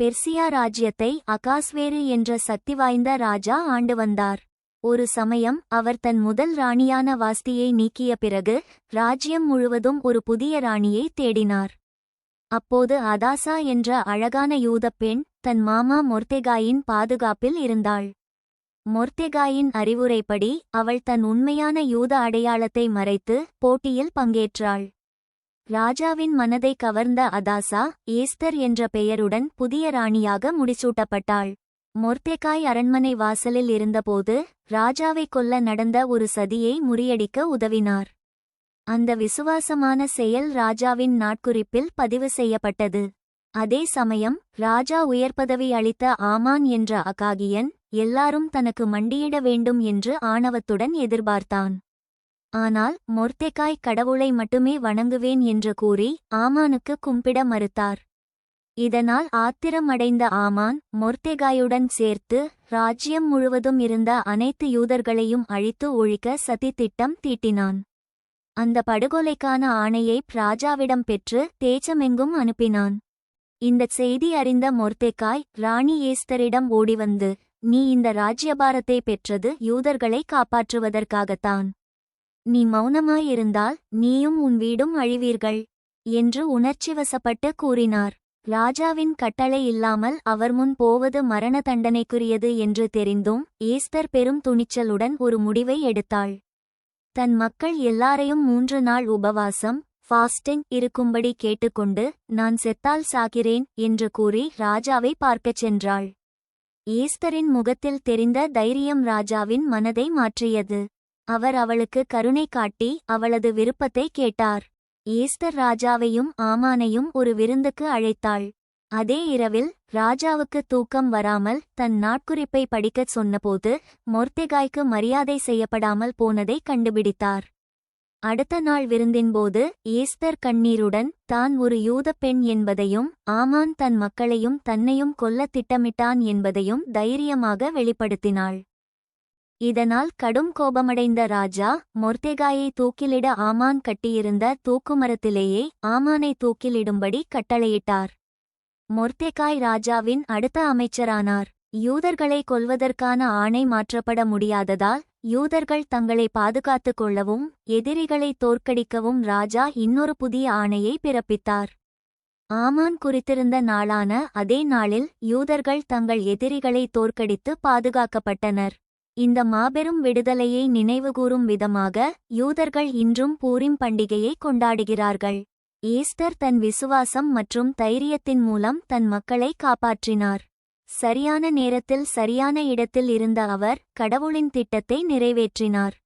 Persia ராஜ்யத்தை அகாஸ்வேரு என்ற சக்தி வாய்ந்த ராஜா ஆண்டு வந்தார். ஒரு சமயம் அவர் தன் முதல் ராணியான வாஸ்தியை நீக்கிய பிறகு ராஜ்யம் முழுவதும் ஒரு புதிய ராணியை தேடினார். அப்போது அதாசா என்ற அழகான யூதப் பெண் தன் மாமா மொர்தெகாயின் பாதுகாப்பில் இருந்தாள். மொர்தெகாயின் அறிவுரைப்படி அவள் தன் உண்மையான யூத அடையாளத்தை மறைத்து போட்டியில் பங்கேற்றாள். ராஜாவின் மனதை கவர்ந்த அதாசா ஏஸ்தர் என்ற பெயருடன் புதிய ராணியாக முடிசூட்டப்பட்டாள். மொர்தெகாய் அரண்மனை வாசலில் இருந்தபோது ராஜாவை கொல்ல நடந்த ஒரு சதியை முறியடிக்க உதவினார். அந்த விசுவாசமான செயல் ராஜாவின் நாட்குறிப்பில் பதிவு செய்யப்பட்டது. அதே சமயம் ராஜா உயர்பதவி அளித்த ஆமான் என்ற அகாகியன் எல்லாரும் தனக்கு மண்டியிட வேண்டும் என்று ஆணவத்துடன் எதிர்பார்த்தான். ஆனால் மொர்தெகாய் கடவுளை மட்டுமே வணங்குவேன் என்று கூறி ஆமானுக்கு கும்பிட மறுத்தார். இதனால் ஆத்திரமடைந்த ஆமான் மொர்தெகாயுடன் சேர்த்து ராஜ்யம் முழுவதும் இருந்த அனைத்து யூதர்களையும் அழித்து ஒழிக்க சதித்திட்டம் தீட்டினான். அந்த படுகொலைக்கான ஆணையை ராஜாவிடம் பெற்று தேச்சமெங்கும் அனுப்பினான். இந்தச் செய்தி அறிந்த மொர்தெகாய் ராணி ஏஸ்தரிடம் ஓடிவந்து நீ இந்த ராஜ்யபாரத்தை பெற்றது யூதர்களை காப்பாற்றுவதற்காகத்தான். நீ மௌனமாயிருந்தால் நீயும் உன் வீடும் அழிவீர்கள் என்று உணர்ச்சிவசப்பட்டு கூறினார். ராஜாவின் கட்டளை இல்லாமல் அவர் முன் போவது மரண தண்டனைக்குரியது என்று தெரிந்தும் ஏஸ்தர் பெரும் துணிச்சலுடன் ஒரு முடிவை எடுத்தாள். தன் மக்கள் எல்லாரையும் மூன்று நாள் உபவாசம் ஃபாஸ்டிங் இருக்கும்படி கேட்டுக்கொண்டு நான் செத்தால் சாகிறேன் என்று கூறி ராஜாவை பார்க்கச் சென்றாள். ஏஸ்தரின் முகத்தில் தெரிந்த தைரியம் ராஜாவின் மனதை மாற்றியது. அவர் அவளுக்கு கருணை காட்டி அவளது விருப்பத்தை கேட்டார். ஈஸ்தர் ராஜாவையும் ஆமானையும் ஒரு விருந்துக்கு அழைத்தாள். அதே இரவில் ராஜாவுக்கு தூக்கம் வராமல் தன் நாட்குறிப்பை படிக்கச் சொன்னபோது மொர்தெகாய்க்கு மரியாதை செய்யப்படாமல் போனதை கண்டுபிடித்தார். அடுத்த நாள் விருந்தின்போது ஈஸ்தர் கண்ணீருடன் தான் ஒரு யூதப் பெண் என்பதையும் ஆமான் தன் மக்களையும் தன்னையும் கொல்லத் திட்டமிட்டான் என்பதையும் தைரியமாக வெளிப்படுத்தினாள். இதனால் கடும் கோபமடைந்த ராஜா மொர்தெகாயை தூக்கிலிட ஆமான் கட்டியிருந்த தூக்குமரத்திலேயே ஆமானை தூக்கிலிடும்படி கட்டளையிட்டார். மொர்தெகாய் ராஜாவின் அடுத்த அமைச்சரானார். யூதர்களை கொல்வதற்கான ஆணை மாற்றப்பட முடியாததால் யூதர்கள் தங்களை பாதுகாத்துக் கொள்ளவும் எதிரிகளை தோற்கடிக்கவும் ராஜா இன்னொரு புதிய ஆணையை பிறப்பித்தார். ஆமான் குறித்திருந்த நாளான அதே நாளில் யூதர்கள் தங்கள் எதிரிகளை தோற்கடித்து பாதுகாக்கப்பட்டனர். இந்த மாபெரும் விடுதலையை நினைவுகூரும் விதமாக யூதர்கள் இன்றும் பூரிம் பண்டிகையை கொண்டாடுகிறார்கள். ஈஸ்டர் தன் விசுவாசம் மற்றும் தைரியத்தின் மூலம் தன் மக்களை காப்பாற்றினார். சரியான நேரத்தில் சரியான இடத்தில் இருந்த அவர் கடவுளின் திட்டத்தை நிறைவேற்றினார்.